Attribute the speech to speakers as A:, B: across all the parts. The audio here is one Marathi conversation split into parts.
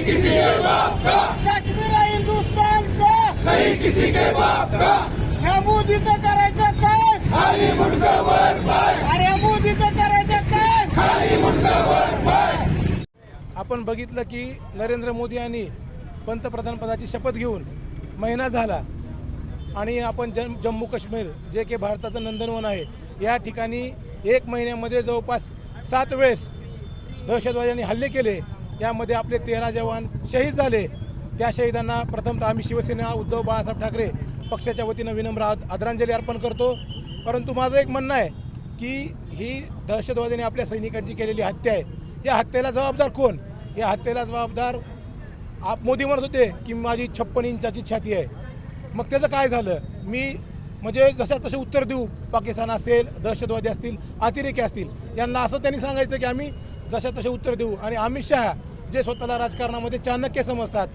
A: काश्मीर आहे हिंदुस्थानचा नाही किसी के बाप का। ह्या मोदीचं करायचं काय? अरे मोदीचं करायचं काय?
B: आपण बघितलं की नरेंद्र मोदी यांनी पंतप्रधान पदाची शपथ घेऊन महिना झाला आणि आपण जम जम्मू काश्मीर जे की भारताचं नंदनवन आहे या ठिकाणी एक महिन्यामध्ये जवळपास सात वेळेस दहशतवाद्यांनी हल्ले केले. यामध्ये आपले तेरा जवान शहीद झाले. त्या शहीदांना प्रथमतः आम्ही शिवसेना उद्धव बाळासाहेब ठाकरे पक्षाच्या वतीनं विनम्र आदरांजली अर्पण करतो. परंतु माझं एक म्हणणं आहे की ही दहशतवाद्यांनी आपल्या सैनिकांची केलेली हत्या आहे. या हत्येला जबाबदार कोण? या हत्येला जबाबदार आप मोदी म्हणत होते की माझी छप्पन इंचाची छाती आहे. मग त्याचं काय झालं? मी म्हणजे जशा तसे उत्तर देऊ पाकिस्तान असेल दहशतवादी असतील अतिरेकी असतील यांना असं त्यांनी सांगायचं की आम्ही जशा तसे उत्तर देऊ आणि अमित शहा जे स्वतःला राजकारणामध्ये चाणक्य समजतात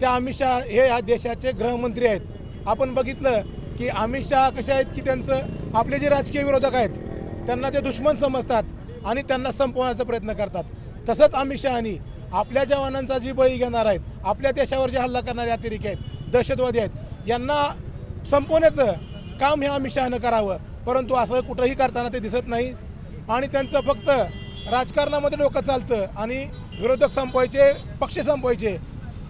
B: त्या अमित शहा हे या देशाचे गृहमंत्री आहेत. आपण बघितलं की अमित शहा कसे आहेत की त्यांचं आपले जे राजकीय विरोधक आहेत त्यांना ते दुश्मन समजतात आणि त्यांना संपवण्याचा प्रयत्न करतात. तसंच अमित शहानी आपल्या जवानांचा जी बळी घेणार आहेत आपल्या देशावर जे हल्ला करणारे अतिरेकी आहेत दहशतवादी आहेत यांना संपवण्याचं काम हे अमित शहानं करावं. परंतु असं कुठंही करताना ते दिसत नाही. आणि त्यांचं फक्त राजकारणामध्ये डोकं चालतं आणि विरोधक संपवायचे पक्ष संपवायचे.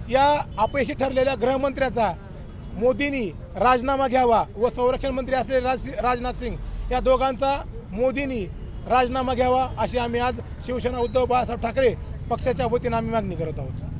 B: या अपयशी ठरलेल्या गृहमंत्र्याचा मोदींनी राजीनामा घ्यावा व संरक्षण मंत्री असलेले राज राजनाथ सिंग या दोघांचा मोदींनी राजीनामा घ्यावा अशी आम्ही आज शिवसेना उद्धव बाळासाहेब ठाकरे पक्षाच्या वतीनं आम्ही मागणी करत आहोत.